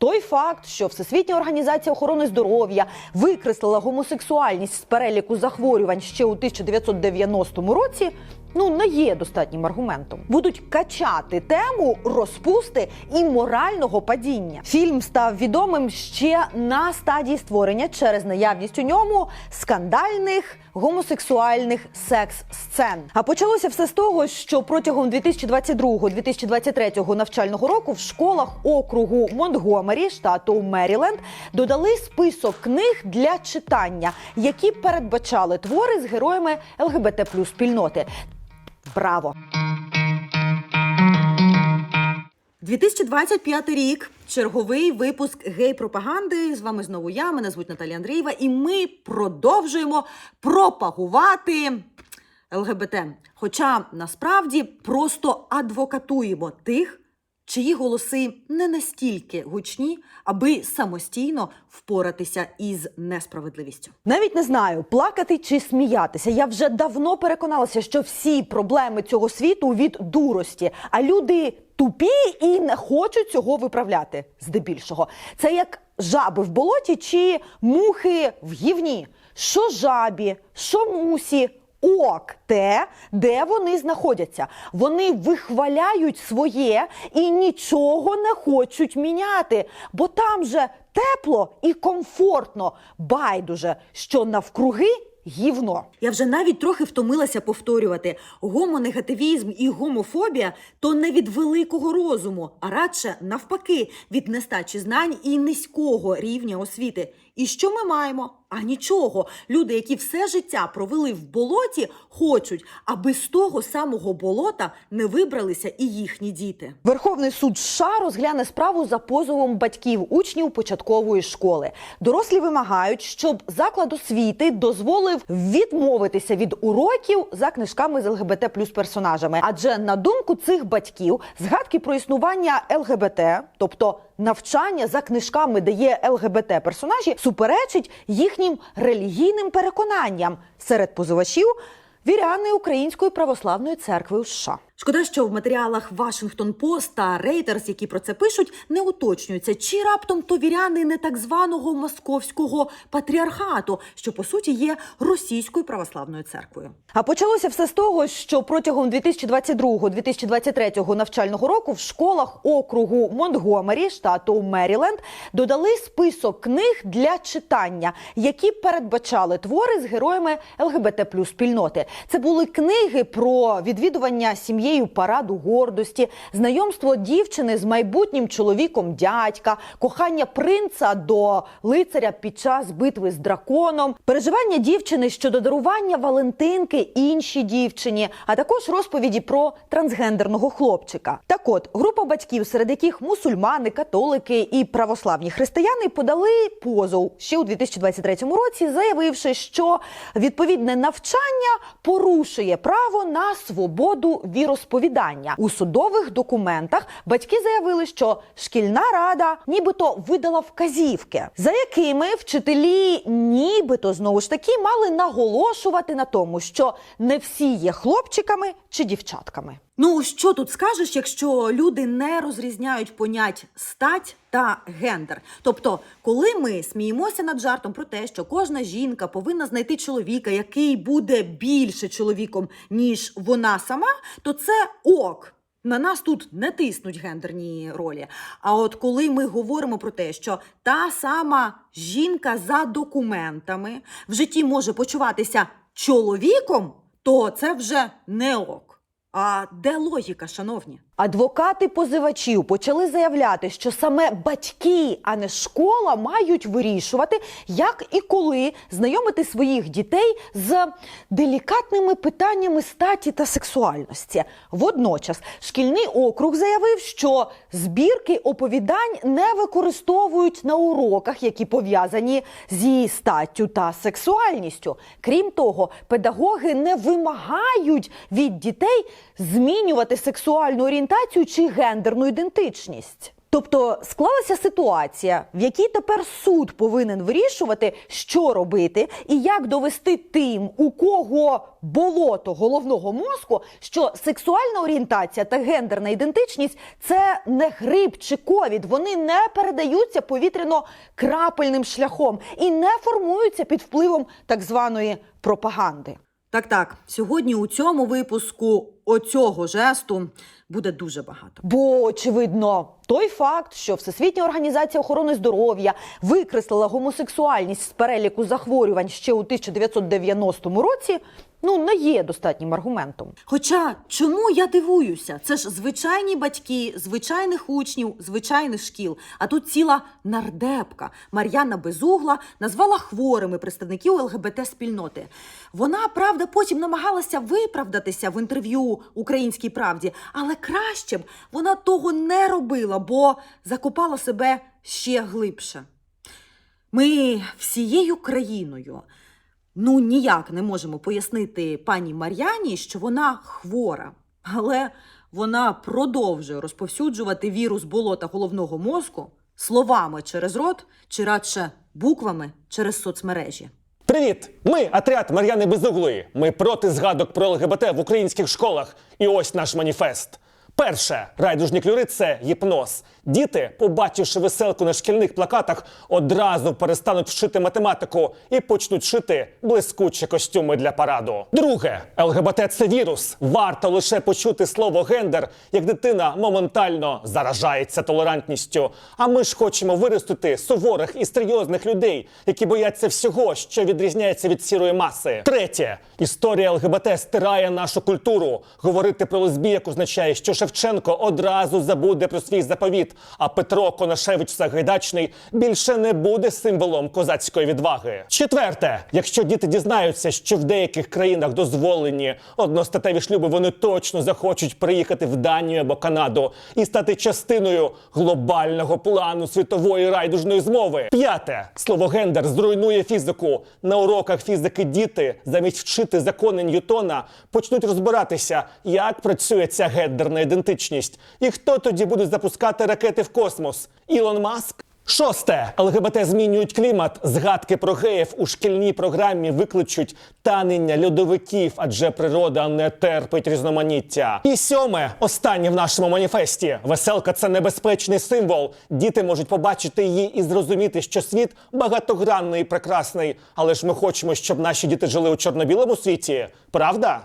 Той факт, що Всесвітня організація охорони здоров'я викреслила гомосексуальність з переліку захворювань ще у 1990 році, ну не є достатнім аргументом. Будуть качати тему розпусти і морального падіння. Фільм став відомим ще на стадії створення через наявність у ньому скандальних гомосексуальних секс-сцен. А почалося все з того, що протягом 2022-2023 навчального року в школах округу Монтгомері, штату Меріленд, додали список книг для читання, які передбачали твори з героями ЛГБТ плюс спільноти. Браво! 2025 рік. Черговий випуск гей-пропаганди. З вами знову я. Мене звуть Наталія Андрієва, і ми продовжуємо пропагувати ЛГБТ. Хоча насправді просто адвокатуємо тих, чиї голоси не настільки гучні, аби самостійно впоратися із несправедливістю. Навіть не знаю, плакати чи сміятися. Я вже давно переконалася, що всі проблеми цього світу від дурості, а люди тупі і не хочуть цього виправляти. Здебільшого, це як жаби в болоті чи мухи в гівні. Що жабі, що мусі. Ок, те, де вони знаходяться. Вони вихваляють своє і нічого не хочуть міняти, бо там же тепло і комфортно. Байдуже, що навкруги гівно. Я вже навіть трохи втомилася повторювати: гомонегативізм і гомофобія то не від великого розуму, а радше навпаки, від нестачі знань і низького рівня освіти. І що ми маємо? А нічого. Люди, які все життя провели в болоті, хочуть, аби з того самого болота не вибралися і їхні діти. Верховний суд США розгляне справу за позовом батьків учнів початкової школи. Дорослі вимагають, щоб заклад освіти дозволив відмовитися від уроків за книжками з ЛГБТ плюс персонажами. Адже на думку цих батьків, згадки про існування ЛГБТ, тобто навчання за книжками, де є ЛГБТ персонажі, суперечить їхнім релігійним переконанням серед позивачів. Віряни Української православної церкви у США. Шкода, що в матеріалах Вашингтон Пост та Рейтерс, які про це пишуть, не уточнюється, чи раптом то віряни так званого московського патріархату, що по суті є російською православною церквою. А почалося все з того, що протягом 2022-2023 навчального року в школах округу Монтгомері, штату Меріленд, додали список книг для читання, які передбачали твори з героями ЛГБТ плюс спільноти. Це були книги про відвідування сім'єю параду гордості, знайомство дівчини з майбутнім чоловіком дядька, кохання принца до лицаря під час битви з драконом, переживання дівчини щодо дарування Валентинки іншій дівчині, а також розповіді про трансгендерного хлопчика. Так от група батьків, серед яких мусульмани, католики і православні християни подали позов ще у 2023 році, заявивши, що відповідне навчання порушує право на свободу віросповідання. У судових документах батьки заявили, що шкільна рада нібито видала вказівки, за якими вчителі нібито знову ж таки мали наголошувати на тому, що не всі є хлопчиками чи дівчатками. Ну що тут скажеш, якщо люди не розрізняють понять стать та гендер? Тобто, коли ми сміємося над жартом про те, що кожна жінка повинна знайти чоловіка, який буде більше чоловіком, ніж вона сама, то це ок. На нас тут не тиснуть гендерні ролі. А от коли ми говоримо про те, що та сама жінка за документами в житті може почуватися чоловіком, то це вже не ок. А де логіка, шановні? Адвокати позивачів почали заявляти, що саме батьки, а не школа, мають вирішувати, як і коли знайомити своїх дітей з делікатними питаннями статі та сексуальності. Водночас шкільний округ заявив, що збірки оповідань не використовують на уроках, які пов'язані з її статтю та сексуальністю. Крім того, педагоги не вимагають від дітей змінювати сексуальну орієнтацію чи гендерну ідентичність. Тобто склалася ситуація, в якій тепер суд повинен вирішувати, що робити, і як довести тим, у кого болото головного мозку, що сексуальна орієнтація та гендерна ідентичність це не грип чи ковід. Вони не передаються повітряно-крапельним шляхом і не формуються під впливом так званої пропаганди. Так, так, сьогодні у цьому випуску оцього жесту буде дуже багато. Бо, очевидно, той факт, що Всесвітня організація охорони здоров'я викреслила гомосексуальність з переліку захворювань ще у 1990 році. Ну, не є достатнім аргументом. Хоча чому я дивуюся? Це ж звичайні батьки, звичайних учнів, звичайних шкіл. А тут ціла нардепка Мар'яна Безугла назвала хворими представників ЛГБТ спільноти. Вона, правда, потім намагалася виправдатися в інтерв'ю Українській правді, але краще б вона того не робила, бо закопала себе ще глибше. Ми всією країною ну ніяк не можемо пояснити пані Мар'яні, що вона хвора, але вона продовжує розповсюджувати вірус болота головного мозку словами через рот чи радше буквами через соцмережі. Привіт! Ми отряд Мар'яни Безуглої. Ми проти згадок про ЛГБТ в українських школах. І ось наш маніфест. Перше, райдужні клюри це гіпноз. Діти, побачивши веселку на шкільних плакатах, одразу перестануть вчити математику і почнуть шити блискучі костюми для параду. Друге, ЛГБТ це вірус. Варто лише почути слово гендер, як дитина моментально заражається толерантністю. А ми ж хочемо виростити суворих і серйозних людей, які бояться всього, що відрізняється від сірої маси. Третє, історія ЛГБТ стирає нашу культуру. Говорити про лесбійок означає, що Шевченко одразу забуде про свій заповіт, а Петро Конашевич Сагайдачний більше не буде символом козацької відваги. Четверте, якщо діти дізнаються, що в деяких країнах дозволені одностатеві шлюби, вони точно захочуть приїхати в Данію або Канаду і стати частиною глобального плану світової райдужної змови. П'яте слово гендер зруйнує фізику. На уроках фізики діти замість вчити закони Ньютона почнуть розбиратися, як працює ця гендерна ідентичність, і хто тоді буде запускати ракети в космос. Ілон Маск. Шосте ЛГБТ змінюють клімат. Згадки про геїв у шкільній програмі викличуть танення льодовиків, адже природа не терпить різноманіття. І сьоме, останнє в нашому маніфесті. Веселка це небезпечний символ. Діти можуть побачити її і зрозуміти, що світ багатогранний і прекрасний. Але ж ми хочемо, щоб наші діти жили у чорно-білому світі. Правда?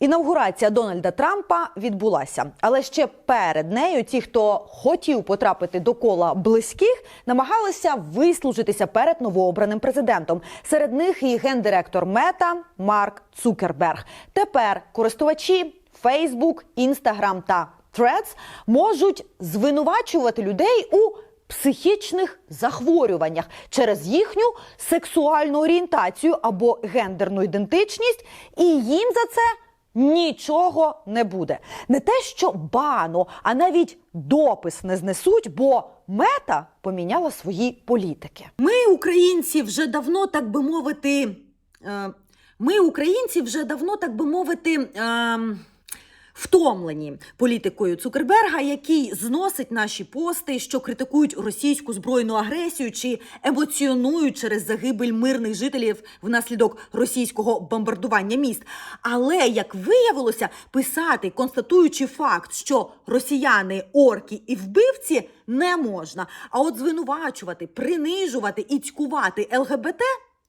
Інаугурація Дональда Трампа відбулася, але ще перед нею ті, хто хотів потрапити до кола близьких, намагалися вислужитися перед новообраним президентом. Серед них і гендиректор Мета Марк Цукерберг. Тепер користувачі Facebook, Instagram та Threads можуть звинувачувати людей у психічних захворюваннях через їхню сексуальну орієнтацію або гендерну ідентичність, і їм за це нічого не буде. Не те, що бану, а навіть допис не знесуть, бо мета поміняла свої політики. Ми, українці, вже давно, так би мовити, е, ми, українці, вже давно, так би мовити. Втомлені політикою Цукерберга, який зносить наші пости, що критикують російську збройну агресію чи емоціонують через загибель мирних жителів внаслідок російського бомбардування міст. Але як виявилося, писати, констатуючи факт, що росіяни орки і вбивці не можна. А от звинувачувати, принижувати і цькувати ЛГБТ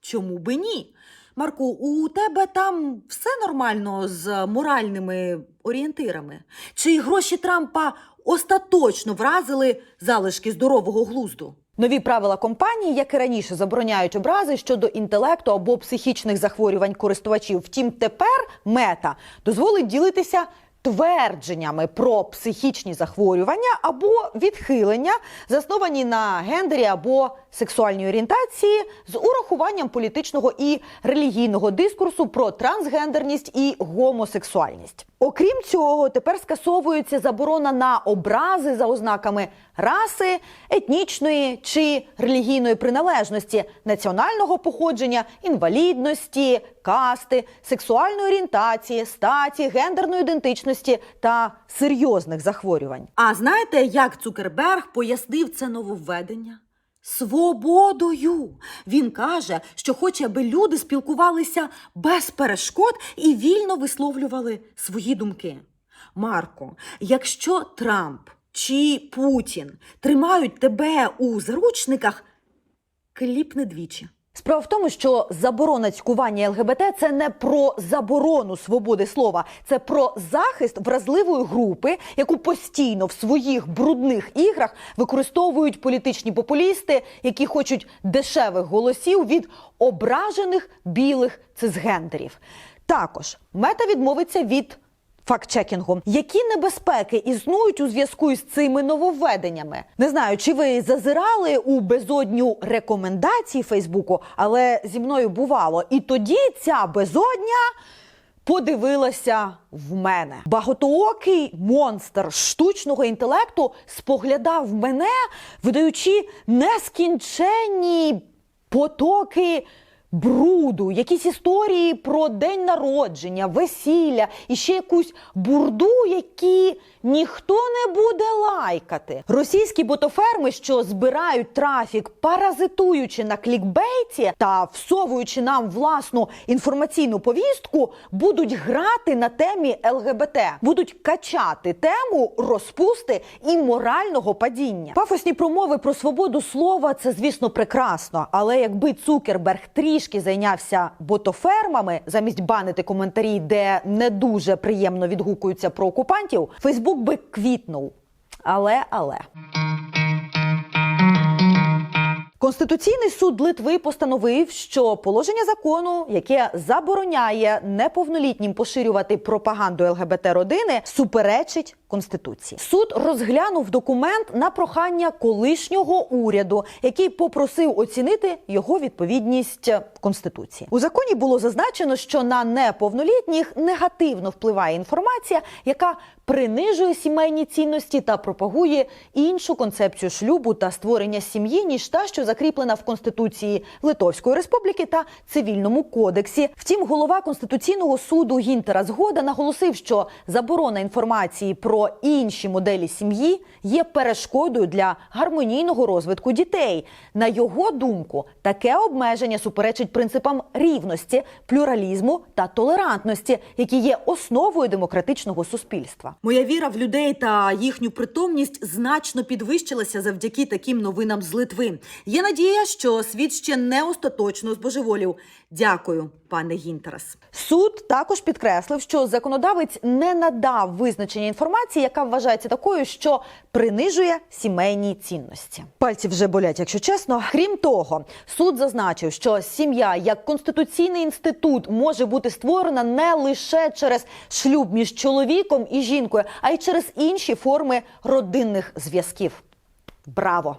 чому би ні? Марку, у тебе там все нормально з моральними орієнтирами? Чи гроші Трампа остаточно вразили залишки здорового глузду? Нові правила компанії, як і раніше, забороняють образи щодо інтелекту або психічних захворювань користувачів. Втім, тепер мета дозволить ділитися твердженнями про психічні захворювання або відхилення, засновані на гендері або сексуальній орієнтації, з урахуванням політичного і релігійного дискурсу про трансгендерність і гомосексуальність. Окрім цього, тепер скасовується заборона на образи за ознаками раси, етнічної чи релігійної приналежності, національного походження, інвалідності, касти, сексуальної орієнтації, статі, гендерної ідентичності та серйозних захворювань. А знаєте, як Цукерберг пояснив це нововведення? Свободою. Він каже, що хоче, аби люди спілкувалися без перешкод і вільно висловлювали свої думки. Марко, якщо Трамп чи Путін тримають тебе у заручниках, кліпни двічі. Справа в тому, що заборона цькування ЛГБТ це не про заборону свободи слова, це про захист вразливої групи, яку постійно в своїх брудних іграх використовують політичні популісти, які хочуть дешевих голосів від ображених білих цисгендерів. Також мета відмовиться від фактчекінгу. Які небезпеки існують у зв'язку із цими нововведеннями? Не знаю, чи ви зазирали у безодню рекомендацій Фейсбуку, але зі мною бувало. І тоді ця безодня. Подивилася в мене. Багатоокий монстр штучного інтелекту споглядав мене, видаючи нескінченні потоки бруду, якісь історії про день народження, весілля і ще якусь бурду, які ніхто не буде лайкати. Російські ботоферми, що збирають трафік, паразитуючи на клікбейті та всовуючи нам власну інформаційну повістку, будуть грати на темі ЛГБТ, будуть качати тему розпусти і морального падіння. Пафосні промови про свободу слова це, звісно, прекрасно. Але якби Цукерберг трішки зайнявся ботофермами замість банити коментарі, де не дуже приємно відгукуються про окупантів, Фейсбук би квітнув. Але але. Конституційний суд Литви постановив, що положення закону, яке забороняє неповнолітнім поширювати пропаганду ЛГБТ родини, суперечить конституції. Суд розглянув документ на прохання колишнього уряду, який попросив оцінити його відповідність конституції. У законі було зазначено, що на неповнолітніх негативно впливає інформація, яка принижує сімейні цінності та пропагує іншу концепцію шлюбу та створення сім'ї, ніж та, що закріплена в Конституції Литовської Республіки та цивільному кодексі. Втім, голова конституційного суду Гінтера Згода наголосив, що заборона інформації про інші моделі сім'ї є перешкодою для гармонійного розвитку дітей. На його думку, таке обмеження суперечить принципам рівності, плюралізму та толерантності, які є основою демократичного суспільства. Моя віра в людей та їхню притомність значно підвищилася завдяки таким новинам з Литви. Є надія, що світ ще не остаточно збожеволів. Дякую, пане Гінтерас. Суд також підкреслив, що законодавець не надав визначення інформації, яка вважається такою, що принижує сімейні цінності. Пальці вже болять, якщо чесно. Крім того, суд зазначив, що сім'я як конституційний інститут може бути створена не лише через шлюб між чоловіком і жінкою, а й через інші форми родинних зв'язків. Браво!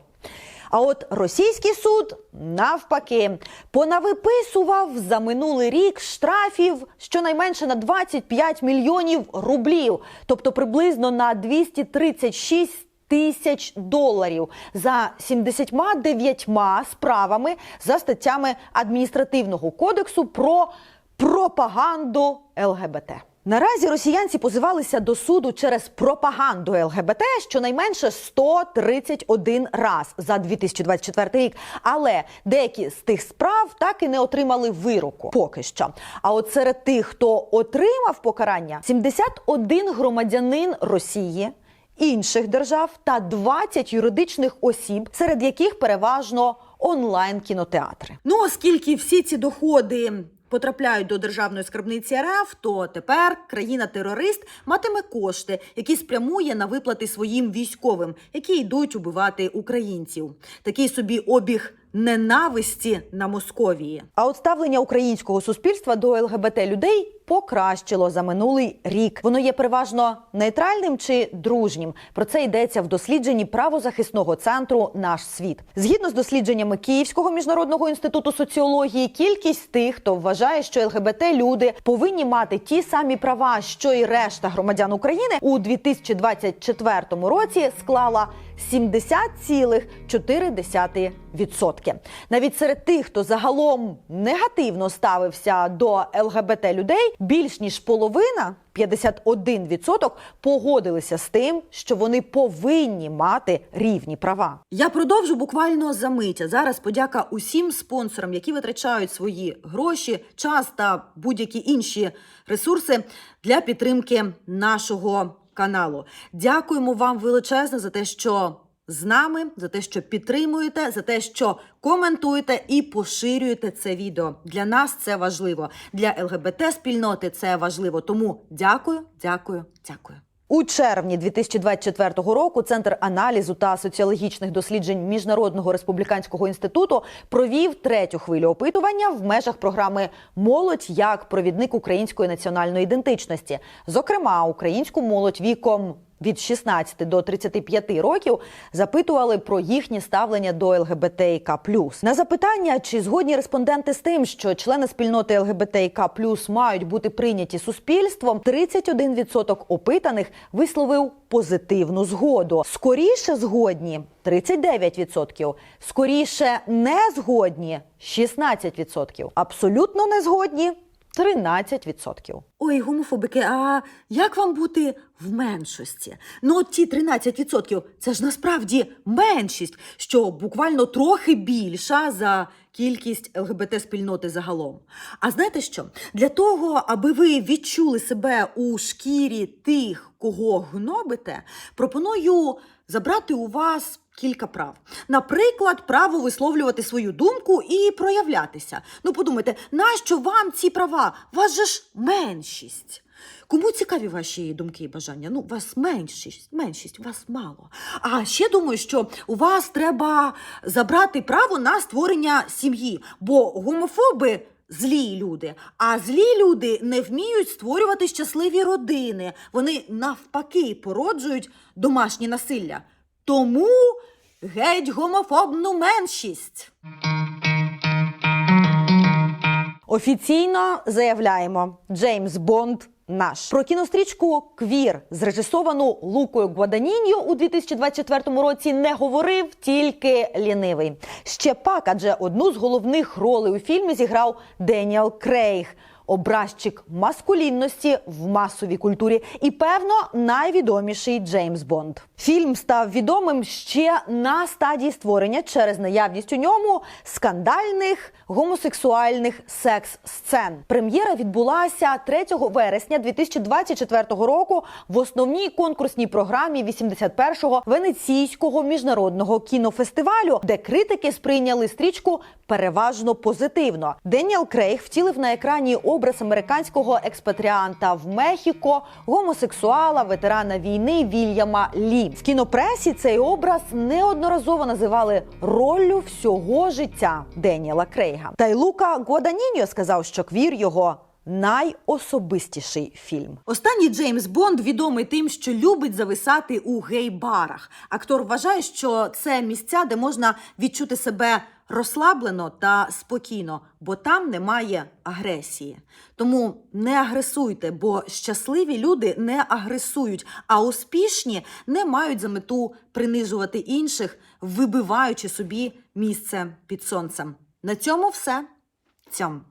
А от російський суд навпаки понавиписував за минулий рік штрафів щонайменше на 25 мільйонів рублів, тобто приблизно на 236 тисяч доларів за 79 справами за статтями адміністративного кодексу про пропаганду ЛГБТ. Наразі росіянці позивалися до суду через пропаганду ЛГБТ щонайменше 131 раз за 2024 рік. Але деякі з тих справ так і не отримали вироку поки що. А от серед тих, хто отримав покарання, 71 громадянин Росії. Інших держав та 20 юридичних осіб, серед яких переважно онлайн кінотеатри. Ну оскільки всі ці доходи потрапляють до державної скарбниці РФ, то тепер країна-терорист матиме кошти, які спрямує на виплати своїм військовим, які йдуть убивати українців. Такий собі обіг ненависті на Московії. А от ставлення українського суспільства до ЛГБТ людей покращило за минулий рік. Воно є переважно нейтральним чи дружнім. Про це йдеться в дослідженні правозахисного центру Наш світ. Згідно з дослідженнями Київського міжнародного інституту соціології, кількість тих, хто вважає, що ЛГБТ люди повинні мати ті самі права, що й решта громадян України, у 2024 році склала 70,4%. Навіть серед тих, хто загалом негативно ставився до ЛГБТ людей, більш ніж половина 51% погодилися з тим, що вони повинні мати рівні права. Я продовжу буквально за мить. А Зараз подяка усім спонсорам, які витрачають свої гроші, час та будь-які інші ресурси для підтримки нашого каналу. Дякуємо вам величезно за те, що з нами, за те, що підтримуєте, за те, що коментуєте і поширюєте це відео. Для нас це важливо. Для ЛГБТ спільноти це важливо. Тому дякую, дякую, дякую. У червні 2024 року Центр аналізу та соціологічних досліджень Міжнародного республіканського інституту провів третю хвилю опитування в межах програми Молодь як провідник української національної ідентичності, зокрема українську молодь віком. Від 16 до 35 років запитували про їхнє ставлення до ЛГБТІК+. На запитання, чи згодні респонденти з тим, що члени спільноти ЛГБТІК+, мають бути прийняті суспільством, 31% опитаних висловив позитивну згоду. Скоріше згодні 39%, скоріше не згодні 16%, абсолютно не згодні 13%. Ой, гомофобики, а як вам бути в меншості? Ну, от ті 13% це ж насправді меншість, що буквально трохи більша за кількість ЛГБТ-спільноти загалом. А знаєте що? Для того, аби ви відчули себе у шкірі тих, кого гнобите, пропоную забрати у вас кілька прав. Наприклад, право висловлювати свою думку і проявлятися. Ну, подумайте, нащо вам ці права? Вас же ж меншість. Кому цікаві ваші думки і бажання? Ну, вас меншість, меншість, вас мало. А ще думаю, що у вас треба забрати право на створення сім'ї, бо гомофоби. Злі люди, а злі люди не вміють створювати щасливі родини. Вони навпаки породжують домашні насилля. Тому геть гомофобну меншість. Офіційно заявляємо Джеймс Бонд. Наш про кінострічку Квір, зрежисовану Лукою Гваданіньо у 2024 році, не говорив тільки лінивий. Ще пак, адже одну з головних ролей у фільмі зіграв Деніел Крейг, образчик маскулінності в масовій культурі, і певно найвідоміший Джеймс Бонд. Фільм став відомим ще на стадії створення через наявність у ньому скандальних гомосексуальних секс-сцен. Прем'єра відбулася 3 вересня 2024 року в основній конкурсній програмі 81-го Венеційського міжнародного кінофестивалю, де критики сприйняли стрічку переважно позитивно. Деніел Крейг втілив на екрані образ американського експатріанта в Мехіко, гомосексуала, ветерана війни Вільяма Лі. В кінопресі цей образ неодноразово називали роллю всього життя Деніела Крейга. Та й Лука Гуаданіньо сказав, що квір його. Найособистіший фільм. Останній Джеймс Бонд відомий тим, що любить зависати у гей-барах. Актор вважає, що це місця, де можна відчути себе розслаблено та спокійно, бо там немає агресії. Тому не агресуйте, бо щасливі люди не агресують, а успішні не мають за мету принижувати інших, вибиваючи собі місце під сонцем. На цьому все. Цьом.